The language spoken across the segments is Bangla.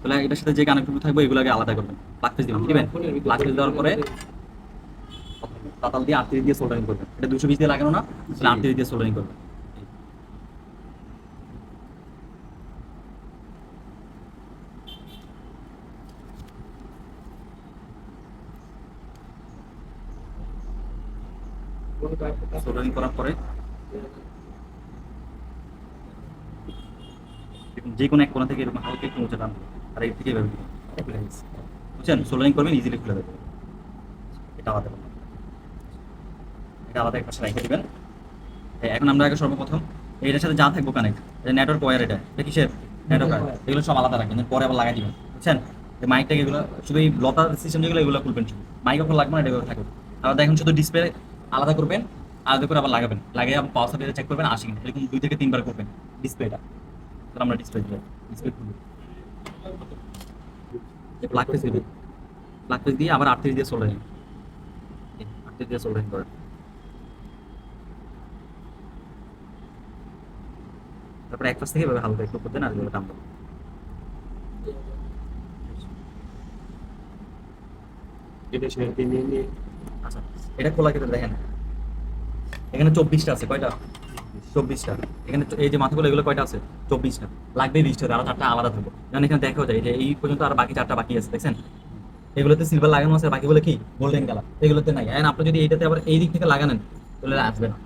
তাহলে এটার সাথে যে কানেক্টর থাকবে এগুলোকে আলাদা করবেন। প্লাগ দিবেন দিবেন প্লাগ ফেস দেওয়ার পরে তাতাল দিয়ে আটত্রিশ দিয়ে সোল্ডারিং করবেন। এটা দুশো বিশ দিয়ে লাগানো না তাহলে আটত্রিশ দিয়ে সোল্ডারিং করবেন। সোল্ডারিং করার পরে দেখুন, যে কোনো এক কোণা থেকে এরকম হালকা একটু মুছে টান আর এই থেকে এভাবে। বুঝছেন? সোল্ডারিং করবেন ইজিলি খুলে দেবেন। এটা আলাদা এটা আলাদা এক রেখে দিবেন। এখন আমরা আগে সর্বপ্রথম এটার সাথে যা থাকব কানেক্ট এটা নেটওয়ার্ক ওয়্যার এটা এটা কিসের? নেটওয়ার্ক এগুলো সব আলাদা রাখবেন, পরে আবার লাগাই দিবেন। বুঝছেন? মাইকটাকে এগুলো শুধু এই লতার সিস্টেম যেগুলো, এগুলো খুলবেন শুধু। মাইক এখন লাগবে না, এটা থাকবে। আর দেখুন শুধু ডিসপ্লে আলাদা করবেন, আলাদা করে আবার লাগাবেন। লাগিয়ে আবার পাওয়ার সাপ্লাই চেক করবেন আসি কিনা এরকম দুই থেকে তিনবার করবেন ডিসপ্লেটা আমরা ডিসপ্লে ডিসপ্লে প্লাগ দিবেন প্লাগ দিয়ে আবার আটত্রিশ দিয়ে সোল্ডারিং আটত্রিশ দিয়ে সোল্ডারিং করেন তারপরে এক পাশ থেকে এভাবে হালকা একটু করতে না নিয়ে নিয়ে আচ্ছা এটা খোলা কেটে দেখেন। এখানে চব্বিশটা আছে কয়টা? চব্বিশটা। এখানে এই যে মাথাগুলো, এগুলো কয়টা আছে? চব্বিশটা। লাগবে বিশটা আরও চারটা আলাদা থাকব। যেমন এখানে দেখাও যায় যে এই পর্যন্ত আর বাকি চারটা বাকি আছে, দেখছেন? এগুলোতে সিলভার লাগানো আছে বাকিগুলো কি? গোল্ডেন কালার এগুলোতে নাই। এখন আপনি যদি এইটাতে আবার এই দিক থেকে লাগানেন, তাহলে আসবে না।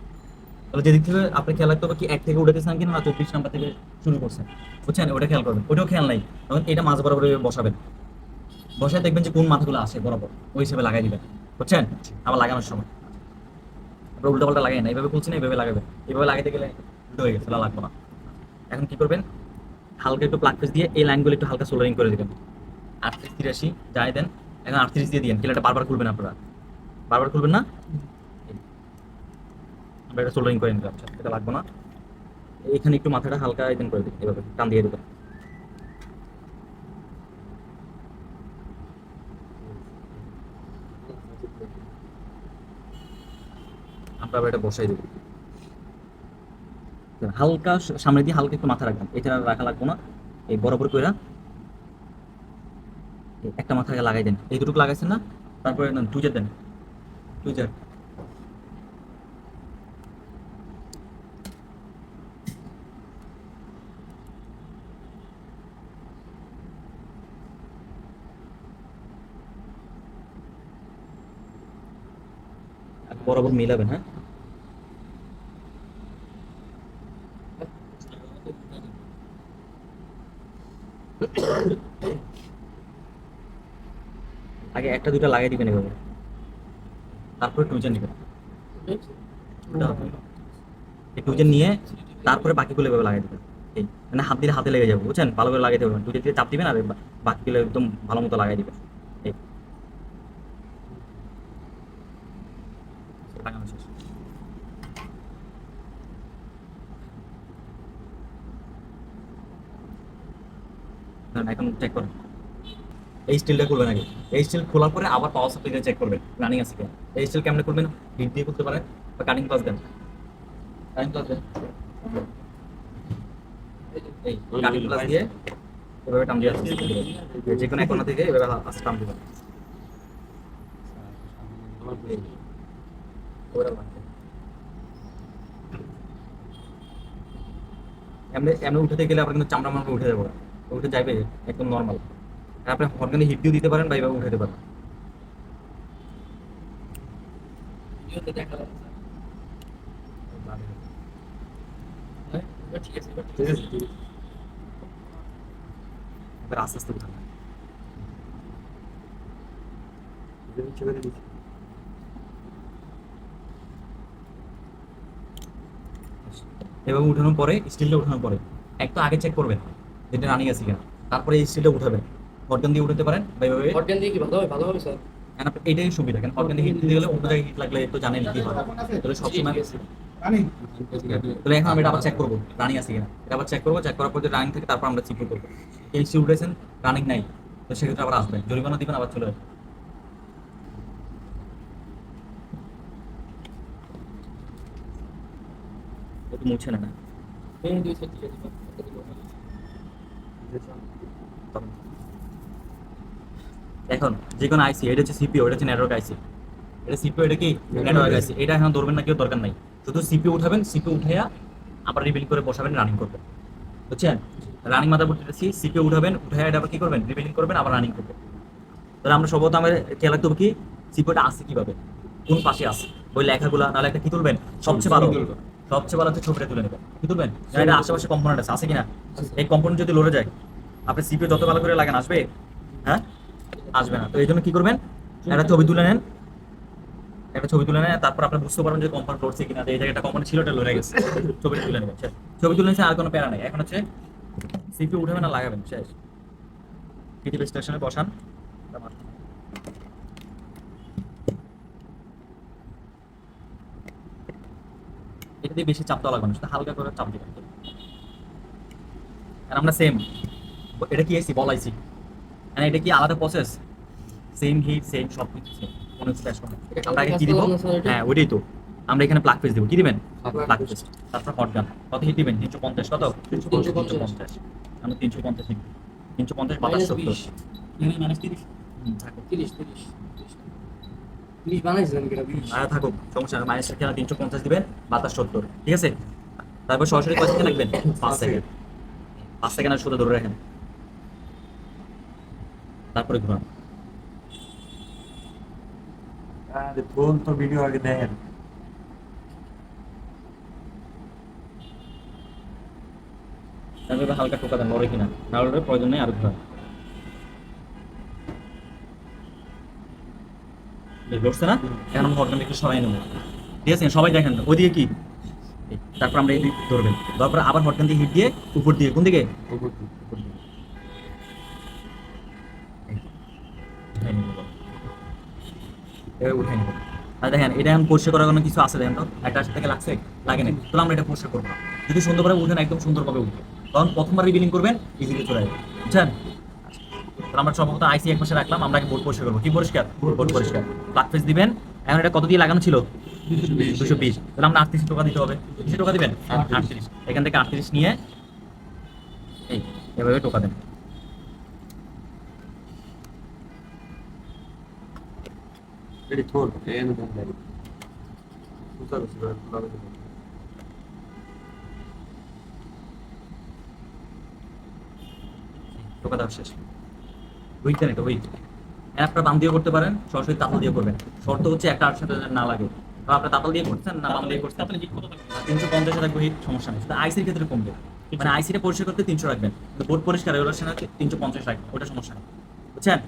তাহলে যেদিক থেকে আপনি খেয়াল রাখতে হবে কি, এক থেকে উঠেতেছেন কিনা না চব্বিশ নাম্বার থেকে শুরু করছেন। বুঝছেন? ওটা খেয়াল করবেন। ওটাও খেয়াল নাই। তখন এটা মাঝ বরাবর বসাবেন। বসায় দেখবেন যে কোন মাথাগুলো আসে বরাবর। ওই হিসেবে লাগাই দিবেন। বুঝছেন? আবার লাগানোর সময়। আপনার উল্টো পাল্টা লাগাই না এইভাবে খুলছেন এইভাবে লাগাবেন এইভাবে লাগাইতে গেলে উল্টো হয়ে গেছে লাগবে না। এখন কি করবেন? হালকা একটু প্লাগ ফেস দিয়ে এই লাইনগুলো একটু হালকা সোলারিং করে দিবেন। আটত্রিশ তিরাশি যাই দেন এখন আটত্রিশ দিয়ে দিন কিলাটা বারবার খুলবেন আপনারা। বারবার খুলবেন না? আমরা এটা সোল্ডারিং করে নিলাম। আচ্ছা, এটা লাগবে না। এখানে একটু মাথাটা হালকা করে দিন এভাবে টান দিয়ে দেবেন। আবার এটা বসাই দেবো। হালকা সামনে দিয়ে হালকা একটু মাথা রাখবেন। এটা রাখা লাগবে না। এই বরাবর কইরা একটা মাথাকে লাগাই দেন। এই দুটুকু লাগাইছেন না? তারপরে টুজার দেন। টুজার বরাবর মিলাবেন হ্যাঁ? আগে একটা দুটো লাগাই দিবেন এভাবে। তারপরে টুইজার নেবেন। এই নিয়ে তারপরে বাকিগুলো এভাবে লাগাই দিবেন। এই মানে হাত দিলে হাতে লেগে যাবে, বুঝছেন? ভালো করে লাগাইতে দেবেন টুইজার দিয়ে চাপ দিবেন আর বাকিগুলো একদম ভালো মতো লাগাই দিবেন এই লাগানো শেষ না, এখন চেক করুন। এই স্টিলটা খুলবেন আগে। এই স্টিল খোলার পরে আবার পাওয়ার সাপ্লাইটা চেক করবেন রানিং আছে কিনা। এই স্টিল কেমনে করবেন হিট দিয়ে করতে পারেন বা কাটিং প্লাস দেন। কাটিং প্লাস দেন। এই কাটিং প্লাস দিয়ে এভাবে টান দিয়ে যে কোনো এক কোণা থেকে এভাবে আসতে টান দিবেন। এই, ওরা লাগবে। এমনি এমনি উঠে গেলে আবার কিন্তু চামড়া মামড়া উঠে যাবে। উঠে যাবে একদম নর্মাল আপনি অর্গানিক হিট দিয়ে দিতে পারেন বা এইভাবে উঠাতে পারেন। এবার আস্তে আস্তে উঠান। ছেড়ে দিচ্ছি। এভাবে উঠানোর পরে স্টিলটা উঠানোর পরে এক তো আগে চেক করবেন। যেটা রানিং আছে কিনা। তারপরে এই স্টিলটা উঠাবেন। অর্গান দিয়ে উঠাতে পারেন বা এইভাবে। অর্গান দিয়ে কি ভালো হবে? ভালো হবে স্যার কেন এটাই সুবিধা কেন অর্গান হিট দিতে গেলে অন্য জায়গায় হিট লাগলে তো জানেন কি হয়। তাহলে সবসময় তাহলে এখন আমি এটা আবার চেক করব রানিং আছে কিনা। এটা আবার চেক করব চেক করার পর যদি রানিং থাকে তারপর আমরা চিপু করব এই স্টিল উঠেছেন রানিং নাই। তো সেক্ষেত্রে আবার আসবেন। জরিমানা দিবেন আবার চলে আসবেন। একটু মুছে না মেন দুই সেট ঠিক আছে তখন এখন, যে কোনো আইসি এটা হচ্ছে সিপিও এটা হচ্ছে নেটওয়ার্ক আইসি এটা সিপিও এটা কি? নেটওয়ার্ক আইসি এটা এখন ধরবেন না, কেউ দরকার নাই। শুধু সিপিও উঠাবেন সিপিও উঠাইয়া আবার রিবিল করে বসাবেন রানিং করবেন। বুঝছেন? রানিং পড়তে দিচ্ছি সিপিও উঠাবেন, উঠাইয়া এটা আবার কি করবেন? রিবিলিং করবেন, আবার রানিং করবেন। তাহলে আমরা সম্ভবত আমাদের খেয়াল রাখতে হবে কি? সিপিওটা আছে কীভাবে? কোন পাশে আছে? ওই লেখাগুলা নাহলে একটা কি তুলবেন? সবচেয়ে ভালো। সবচেয়ে ভালো হচ্ছে ছবিটা তুলে নেবেন কি তুলবেন? এটা আশেপাশে কম্পোনেন্ট আছে। আছে কিনা? এই কম্পোনেন্ট যদি লড়ে যায়, আপনি সিপিও যত ভালো করে লাগান, আসবে? হ্যাঁ? আসবে না। তো এই জন্য কি করবেন? একটা ছবি তুলে নেন। একটা ছবি তুলে নেন, তারপর আপনি বুঝতে পারবেন যে কম্পাউন্ড লড়ছে কিনা এই জায়গাটা কম্পাউন্ড ছিল ওটা লড়ে গেছে। ছবিটা তুলে নেবেন। ছবি তুলে নিয়েছে আর কোনো প্যারা নেই। এখন হচ্ছে সিপিও উঠাবেন না লাগাবেন, শেষ। পৃথিবী স্টেশনে বসান। এটা দিয়ে বেশি চাপ দেওয়া লাগবে না শুধু হালকা করে চাপ দিবেন। আর আমরা সেম এটা কি এসি বল আইসি হ্যাঁ এটা কি আলাদা প্রসেস সেম হিট সেম সব কিছু সেম কোনো কোনো আমরা আগে কি দিব? হ্যাঁ ওইটাই তো। আমরা এখানে প্লাগ পেজ দেবো। কি দিবেন? প্লাগ পেজ তারপর হট গান কত হিট দিবেন? তিনশো পঞ্চাশ। কত? তিনশো পঞ্চাশ। আমরা তিনশো পঞ্চাশ তিনশো পঞ্চাশ বাতাস সত্তর হুম, থাকুক। তিরিশ তিরিশ। তিরিশ বানাইছিলেন কিনা বিশ আর থাকুক সমস্যা নেই মাইনাস খেলা তিনশো পঞ্চাশ দিবেন বাতাস সত্তর ঠিক আছে? তারপর সরাসরি কয় সেকেন্ড লাগবেন পাঁচ সেকেন্ড। পাঁচ সেকেন্ড আর শুধু ধরে রাখেন। তারপরে ঘুরান। ফোন তো ভিডিও আগে দেখেন তারপরে হালকা টোকা দেন লড়ে কিনা। না প্রয়োজন নেই আর ঘুরান। লড়ছে না? এখন আমরা হটগানটা একটু সরাই নেব। ঠিক আছে সবাই দেখেন ওইদিকে কি? তারপর আমরা এই দিক ধরবেন। তারপর আবার হটগান দিয়ে হিট দিয়ে উপর দিয়ে কোন দিকে? উঠাই নিব। আর দেখেন এটা এখন পরিষ্কার করার কোনো কিছু আছে দেখেন তো? একটা আশি থেকে লাগছে লাগে না তাহলে আমরা এটা পরিষ্কার করব। যদি সুন্দরভাবে উঠেন একদম সুন্দরভাবে উঠবে। তখন প্রথমবার রিবিলিং করবেন ইজিলি চলে যাবে। বুঝছেন? আমরা সম্ভবত আইসি এক মাসে রাখলাম আমরা বোর্ড পরিষ্কার করব। কি পরিষ্কার? বোর্ড পরিষ্কার। প্লাগ ফেস দিবেন। এখন এটা কত দিয়ে লাগানো ছিল? দুশো বিশ। তাহলে আমরা আটত্রিশ টাকা দিতে হবে। কিসে টাকা দিবেন? আটত্রিশ। এখান থেকে আটত্রিশ নিয়ে এই এভাবে টোকা দেন। টোকা দেওয়া শেষ। উইক দেন এটা উইক একটা বাম দিয়ে করতে পারেন সরাসরি তাতাল দিয়ে করবেন। শর্ত হচ্ছে একটা আর সাথে না লাগে। তো আপনি তাতাল দিয়ে করছেন না বাম দিয়ে করছেন। তিনশো পঞ্চাশে রাখব হিট সমস্যা নেই। শুধু আইসির ক্ষেত্রে কমবে। মানে আইসিটা পরিষ্কার করতে তিনশো রাখবেন। কিন্তু বোর্ড পরিষ্কার এগুলোর সাথে তিনশো পঞ্চাশ রাখবেন। ওটা সমস্যা নেই। বুঝছেন?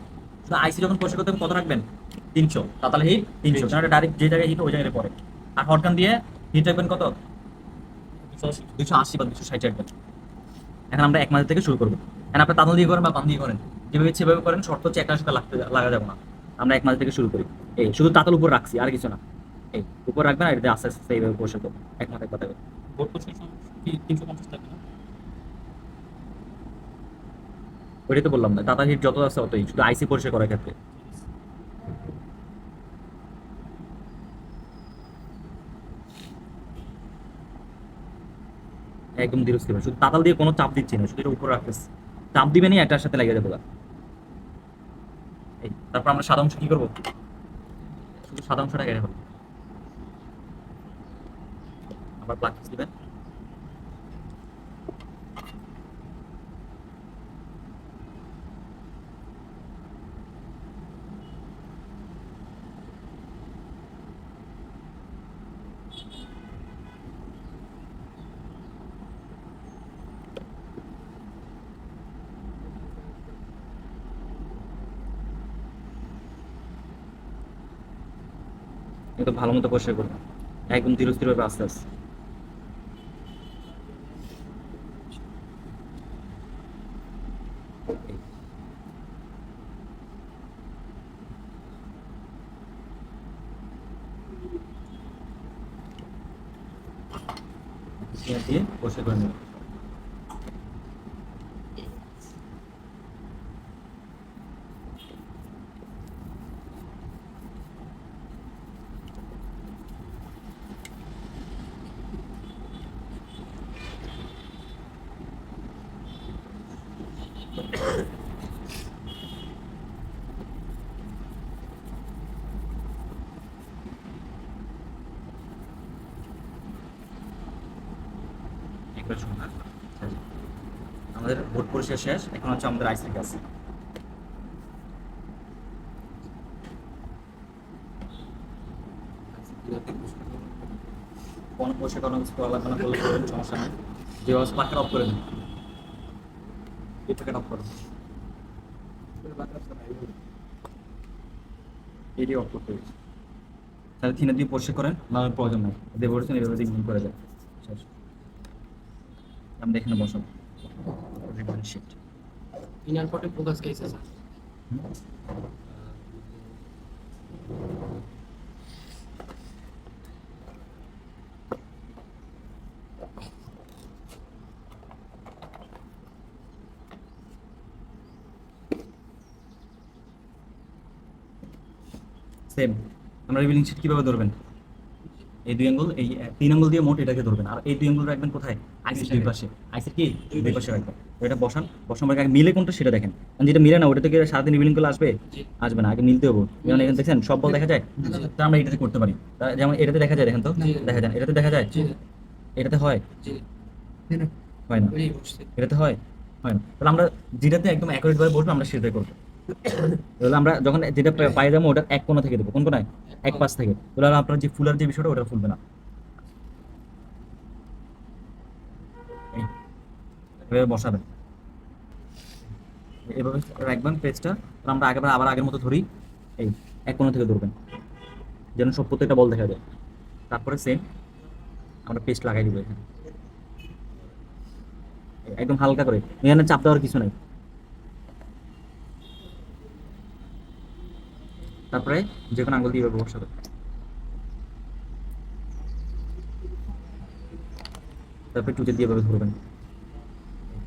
শুধু আইসি যখন পরিষ্কার করতে কত রাখবেন? তিনশো। তাতাল হিট তিনশো। কারণ ডাইরেক্ট যে জায়গায় হিট ওই জায়গায় পড়ে। আর হটগান দিয়ে হিট রাখবেন কত? দুশো আশি। বা দুশো ষাট রাখবেন। এখন আমরা এক মাস থেকে শুরু করব। এখন আপনি তাতাল দিয়ে করেন বা বাম দিয়ে করেন। যেভাবে সেভাবে করেন শর্ত হচ্ছে একটা সাথে লাগতে লাগা যাবে না। আমরা এক মাস থেকে শুরু করি। এই শুধু তাতাল উপর রাখছি আর কিছু না। এই উপর রাখবেন আর এটা আস্তে আস্তে এইভাবে বসে করব এক মাসের কথা ওইটাই তো বললাম না টাটা হিট যত আছে অতই শুধু আইসি পরিষ্কার করার ক্ষেত্রে। একদম ধীরে স্থির শুধু তাতাল দিয়ে কোনো চাপ দিচ্ছি না শুধু এটা উপর রাখতেছি। চাপ দিবে দিবেনই একটার সাথে লাগিয়ে। এই তারপর আমরা সাদা অংশ কি করব? শুধু সাদা অংশটা কেটে ফেলব আবার প্লাগ দিবেন। একটু ভালো মতো পরিষ্কার করবেন একদম ধীরে আস্তে আস্তে পেঁয়াজ দিয়ে পরিষ্কার করে নেবেন পরিষ্কার শেষ। এখন হচ্ছে আমাদের আইসির কাজ কোনো পরিষ্কার কোনো কিছু করা লাগবে না করলে করবেন, সমস্যা নেই। যে স্পার্কার অফ করে দিন। প্যাকেট অফ করুন এটি অফ করতে হবে। তাহলে থিনে দিয়ে করেন, না প্রয়োজন নেই। দিয়ে বলেছেন এভাবে দিয়ে করে যায়। শেষ। আমরা এখানে বসাবো শিট ইনার পটে ফোকাস কেস আছে সেম আমরা রিভিলিং শিট কীভাবে ধরবেন? এই দুই আঙ্গুল এই তিন আঙ্গুল দিয়ে মোট এটাকে ধরবেন। আর এই দুই আঙ্গুল রাখবেন কোথায়? আইসির দুই পাশে। আইসির কি? দুই পাশে। রাখবেন এটা বসান। বসানোর আগে মিলে কোনটা সেটা দেখেন। কারণ যেটা মিলে না ওটা থেকে সারাদিন রিভিলিং করলে আসবে? আসবে না। আগে মিলতে হব। যেমন এখানে দেখছেন সব বল দেখা যায়? তা আমরা এটাতে করতে পারি। যেমন এটাতে দেখা যায় দেখেন তো? দেখা যায় এটাতে দেখা যায়? এটাতে হয়? হয় না। এটাতে হয়? হয় না। তাহলে আমরা যেটাতে একদম অ্যাকুরেট ভাবে বসবো আমরা সেটাই করব। তাহলে আমরা যখন যেটা পা- পায়ে যাব ওটা এক কোণা থেকে দেবো। কোন কোনায় এক পাশ থেকে। তাহলে আপনার যে ফুলার যে বিষয়টা ওটা ফুলবে না। বসাবেন। এভাবে রাখবেন পেজটা। আমরা আগেবার আবার আগের মতো ধরি। এই এক কোণা থেকে ধরবেন। যেন সব প্রত্যেকটা বল দেখা যায়। তারপরে সেম আমরা পেস্ট লাগাই দিব এখানে। একদম হালকা করে। এখানে চাপ দেওয়ার কিছু নাই। তারপরে যে কোনো আঙুল দিয়ে এভাবে বসাবে। তারপরে টুচে দিয়ে এভাবে ধরবেন।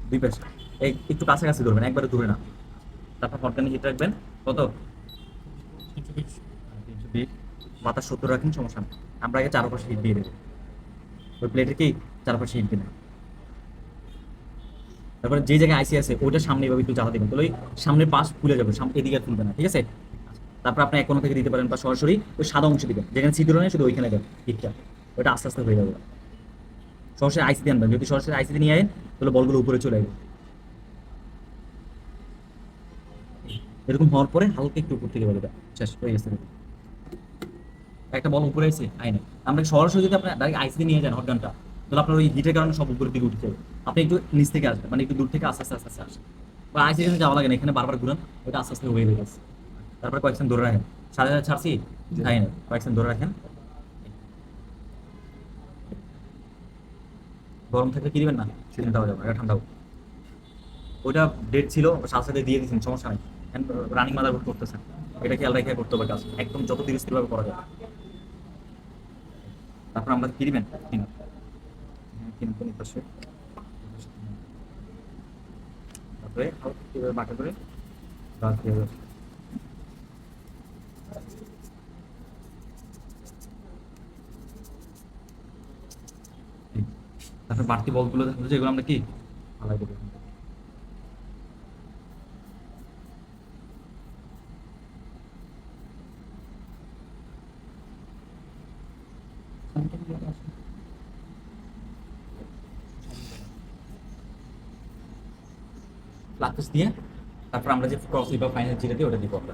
দুই পাশে। এই একটু কাছাকাছি ধরবেন একবারে দূরে না। তারপর হটকানি হিট রাখবেন। কত? বিশ। সত্তর রাখেন সমস্যা নেই। আমরা আগে চারপাশে হিট দিয়ে দেবো। ওই প্লেটের কি চারপাশে হিট দিবেন তারপরে যে জায়গায় আইসি আছে ওইটা সামনে এভাবে একটু জ্বালা দেবেন। তাহলে ওই সামনের পাশ খুলে যাবে এদিকে খুলবে না ঠিক আছে? তারপর আপনি এক কোনো থেকে দিতে পারেন বা সরাসরি ওই সাদা অংশ দিবেন। যেখানে ছিদ্র নেই, শুধু ওইখানে দেবেন হিটটা ওটা আস্তে আস্তে হয়ে যাবে। সরাসরি আইসি দিয়ে আনবেন। যদি সরাসরি আইসি নিয়ে আয়েন তাহলে বলগুলো উপরে চলে আসবে। এরকম হওয়ার পরে হালকা একটু উপর থেকে বলবে শেষ, হয়ে গেছে। একটা বল উপরে এসে আইনে আমরা সরাসরি যদি আপনার ডাইরেক্ট আইসি নিয়ে যান হটগানটা তাহলে আপনার ওই হিটের কারণে সব উপরের দিকে উঠে যাবে। আপনি একটু নিচ থেকে আসবেন মানে একটু দূর থেকে আস্তে আস্তে আস্তে আসেন বা আইসি যাওয়া লাগে না, এখানে বারবার ঘুরান ওটা আস্তে আস্তে হয়ে গেছে। তারপরে কয়েকজন ধরে রাখেন। সাড়ে হাজার ছাড়ছি তাই না কয়েকজন ধরে রাখেন। গরম থাকলে কি দিবেন না? সেদিন দেওয়া যাবে এটা ঠান্ডা হোক। ওইটা ডেট ছিল সাথে সাথে দিয়ে দিয়েছেন সমস্যা নেই। রানিং মাদার বোর্ড করতেছেন। এটা খেয়াল রেখে করতে হবে কাজ। একদম যত ধীরে স্থিরভাবে করা যায়। তারপর আমরা কি দিবেন? হ্যাঁ পাশে। তারপরে বাঁকা করে? গাছ দিয়ে দেবে। এই, তারপর বাড়তি বলগুলো যাচ্ছে আমরা কি? প্লাকস দিয়ে তারপর আমরা যে ক্রস বা ফাইনাল যেটা দিই ওটা দিব আমরা।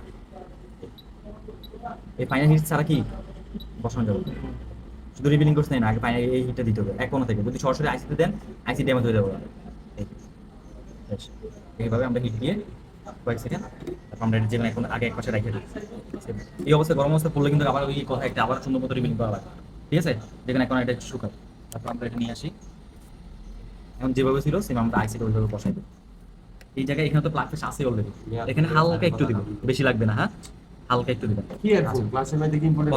এই ফাইনাল হিট ছাড়া কি? বসানো যাবে শুধু করছে না আগে ফাইনাল এই হিটটা দিতে হবে এক কোনো থেকে। যদি সরাসরি আইসিতে দেন আইসি ড্যামেজ হয়ে যাবে। এই। এইভাবে আমরা হিট দিয়ে কয়েক সেকেন্ড তারপর আমরা এখন আগে এক পাশে রেখে দিই। এই অবস্থায় গরম অবস্থা পড়লে কিন্তু আবার ওই কথা একটা আবার সুন্দর মতো রিবিলিং করা লাগে। ঠিক আছে? যেখানে এখন এটা শুকায় তারপর আমরা এটা নিয়ে আসি। এখন যেভাবে ছিল সেম আমরা আইসিটা ওইভাবে বসাই দিই। এই জায়গায় এখানে তো প্লাগ ফিস আছে অলরেডি এখানে হালকা একটু দিব। বেশি লাগবে না হ্যাঁ? হালকা একটু দিবেন। কি হেডফোন ক্লাসের মধ্যে কি ইম্পর্টেন্ট।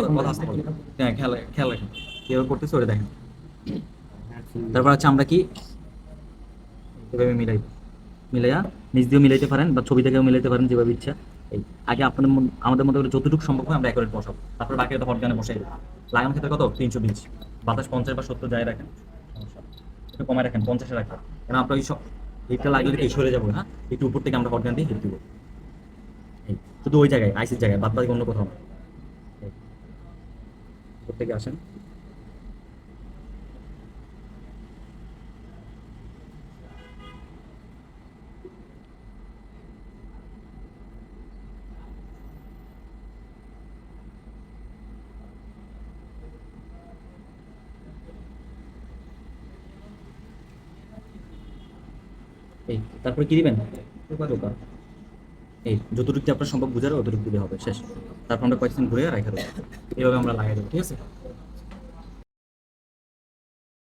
হ্যাঁ খেয়াল খেয়াল রাখেন। কীভাবে করতেছে ওটা দেখেন। তারপর হচ্ছে আমরা কি? এভাবে মিলাই মিলাইয়া নিজ দিয়েও মিলাইতে পারেন বা ছবি থেকেও মিলাইতে পারেন যেভাবে ইচ্ছা। এই আগে আপনাদের আমাদের মধ্যে করে যতটুকু সম্ভব হয় আমরা একবারে বসাবো। তারপর বাকি হয়তো হটগানে বসাই দেবো। লাগানোর ক্ষেত্রে কত? তিনশো বিশ। বাতাস পঞ্চাশ বা সত্তর যায় রাখেন। একটু কমায় রাখেন পঞ্চাশে রাখেন কেন আপনার ওই সব হিটটা লাগলে সরে যাব হ্যাঁ? একটু উপর থেকে আমরা হটগান দিয়ে হিট দিব। এই শুধু ওই জায়গায় আইসির জায়গায় বাদ বাকি অন্য কোথাও না। প্রত্যেকে আসেন। তারপরে কি দিবেন? এই যতটুকু আপনার সম্ভব বুঝার অতটুকু দিলে হবে, শেষ। তারপর আমরা কয়েকদিন ঘুরে রাখা এইভাবে আমরা লাগাই দেবো, ঠিক আছে?